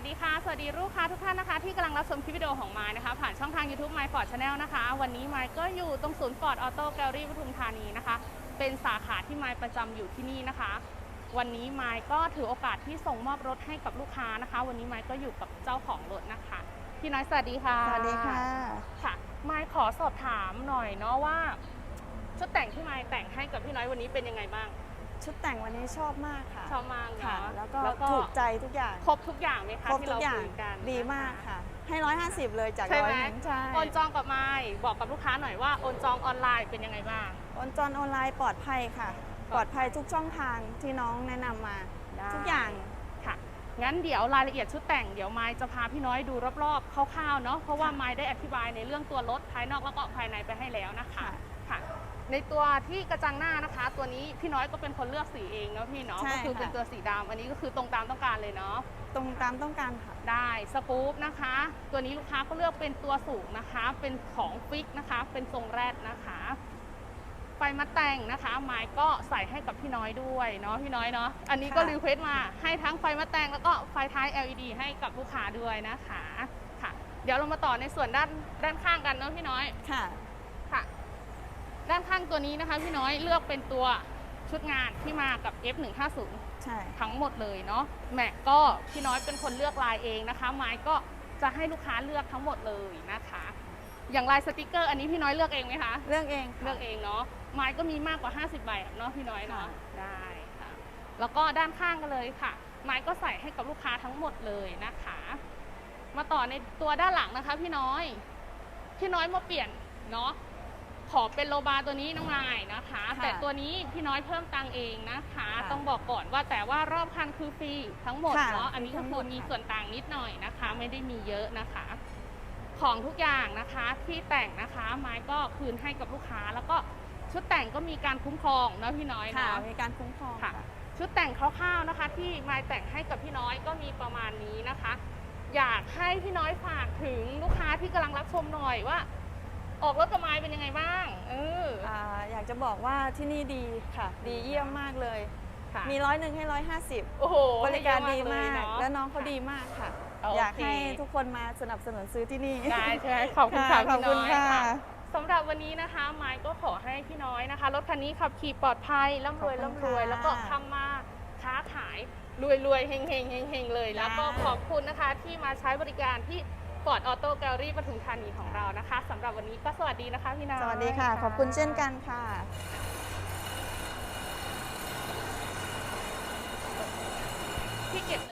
วัสดีค่ะ สวัสดีลูกค้าทุกท่านนะคะ ที่กำลังรับชมคลิปวิดีโอของไม้นะคะ ผ่านช่องทาง YouTube My Ford Channel นะคะ วันนี้ไม้ก็อยู่ตรงศูนย์ Ford Auto Gallery ปทุมธานีนะคะ เป็นสาขาที่ไม้ประจำอยู่ที่นี่นะคะ วันนี้ไม้ก็ถือโอกาสที่ส่งมอบรถให้กับลูกค้านะคะ วันนี้ไม้ก็อยู่กับเจ้าของรถนะคะพี่น้อยสวัสดีค่ะสวัสดีค่ะค่ะไม้ขอสอบถามหน่อยเนาะว่าชุดแต่งที่ไม้แต่งให้กับพี่น้อยวันนี้เป็นยังไงบ้าง ชุดแต่งวันนี้ชอบมากค่ะชอบมากค่ะ เนาะแล้วก็ถูกใจทุกอย่าง ครบทุกอย่างไหมคะครบที่ทุเรากอย่างคุยกันดีนะคะมากค่ะ ให้ร้อยห้าสิบเลยจากใช่ร้อไหยมหนึ่งใช่โอนจองกับไม้บอกกับลูกค้าหน่อยว่าโอนจองออนไลน์เป็นยังไงบ้าง โอนจอนออนไลน์ปลอดภัยค่ะปปลลออดดภัภัยยทุกช่องทางที่น้องแนะนำมา ได้ ทุกอย่างค่ะ งั้นเดี๋ยวรายละเอียดชุดแต่งเดี๋ยวไม้จะพาพี่น้อยดูรอบๆคร่าวๆเนาะ เพราะว่าค่ะไม้ได้อธิบายในเรื่องตัวรถภายนอกแล้วก็ภายในไปให้แล้วนะคะ ค่ะค่ะ ในตัวที่กระจังหน้านะคะ ตัวนี้พี่น้อยก็เป็นคนเลือกสีเองเนาะพี่เนาะใช่ก็คือเป็นค่ะตัวสีดำอันนี้ก็คือตรงตามต้องการเลยเนาะ ตรงตามต้องการค่ะ ได้สกู๊ปนะคะ ตัวนี้ลูกค้าก็เลือกเป็นตัวสูงนะคะ เป็นของฟิกนะคะ เป็นทรงแรดนะคะไฟมัดแต่งนะคะ ไม้ก็ใส่ให้กับพี่น้อยด้วยเนาะพี่น้อยเนาะอันนี้ก็ค่ะ รีเควสต์มาให้ทั้งไฟมัดแต่งแล้วก็ไฟท้าย LED ให้กับลูกค้าด้วยนะคะค่ะ เดี๋ยวเรามาต่อในส่วนด้านด้านข้างกันเนาะพี่น้อย ค่ะค่ะ ด้านข้างตัวนี้นะคะพี่น้อยเลือกเป็นตัวชุดงานที่มากับ F150 ใช่ ทั้งหมดเลยเนาะแม็กก็พี่น้อยเป็นคนเลือกลายเองนะคะ ไม้ก็จะให้ลูกค้าเลือกทั้งหมดเลยนะคะ อย่างลายสติกเกอร์อันนี้พี่น้อยเลือกเองไหมคะเรื่องเองค่ะ เลือกเองเนาะไม้ก็มีมากกว่า 50ใบเนาะพี่น้อยเนาะค่ะ ได้ค่ะแล้วก็ด้านข้างกันเลยค่ะ ไม้ก็ใส่ให้กับลูกค้าทั้งหมดเลยนะคะ มาต่อในตัวด้านหลังนะคะ พี่น้อย พี่น้อยมาเปลี่ยนเนาะ ขอเป็นโลบาตัวนี้น้องนายนะคะ ค่ะแต่ตัวนี้พี่น้อยเพิ่มตังค์เองนะคะ ค่ะต้องบอกก่อนว่าแต่ว่ารอบคันคือฟรีทั้งหมดค่ะเนาะอันนี้ก็ทั้งหคืมอดมีค่ะ ส่วนต่างนิดหน่อยนะคะ ไม่ได้มีเยอะนะคะ ของทุกอย่างนะคะที่แต่งนะคะไม้ก็คืนให้กับลูกค้า แล้วก็ชุดแต่งก็มีการคุ้มครองเนาะพี่น้อยค่ะ เนาะ มีการคุ้มครองค่ะ ค่ะ ชุดแต่งคร่าวๆนะคะ ที่ไม้แต่งให้กับพี่น้อยก็มีประมาณนี้นะคะ อยากให้พี่น้อยฝากถึงลูกค้าที่กำลังรับชมหน่อยว่า ออกรถกับไม้เป็นยังไงบ้างเอออ่าอยากจะบอกว่าที่นี่ดีค่ะ ดีเยี่ยมมากเลย ค่ะมีร้อยหนึ่งให้ร้อยห้าสิบโอ้โหบริการดีให้เยอะมากเลยเะและน้องเขาดีมากค่ะโอเคอยากให้ทุกคนมาสนับสนุนซื้อที่นี่ได้ใช่ไหมขอบคุณค่ะขอบพี่คุน้ณอยค่ะค่ะสำหรับวันนี้นะคะไม้ก็ขอให้พี่น้อยนะคะรถคันนี้ขับขี่ปลอดภัยร่ำรวยขอบคุณร่ำรวยค่ะแล้วก็ทำมาค้าขายรวยรวยๆเฮงเฮงเฮงเฮงๆเลย แล้วก็จ้าขอบคุณนะคะที่มาใช้บริการที่ ฟอร์ดออโต้แกลลี่ปทุมธานีของเรานะคะสำหรับวันนี้ก็สวัสดีนะคะพี่น้อยสวัสดีค่ะ ขอบคุณเช่นกันค่ะพี่เก็บ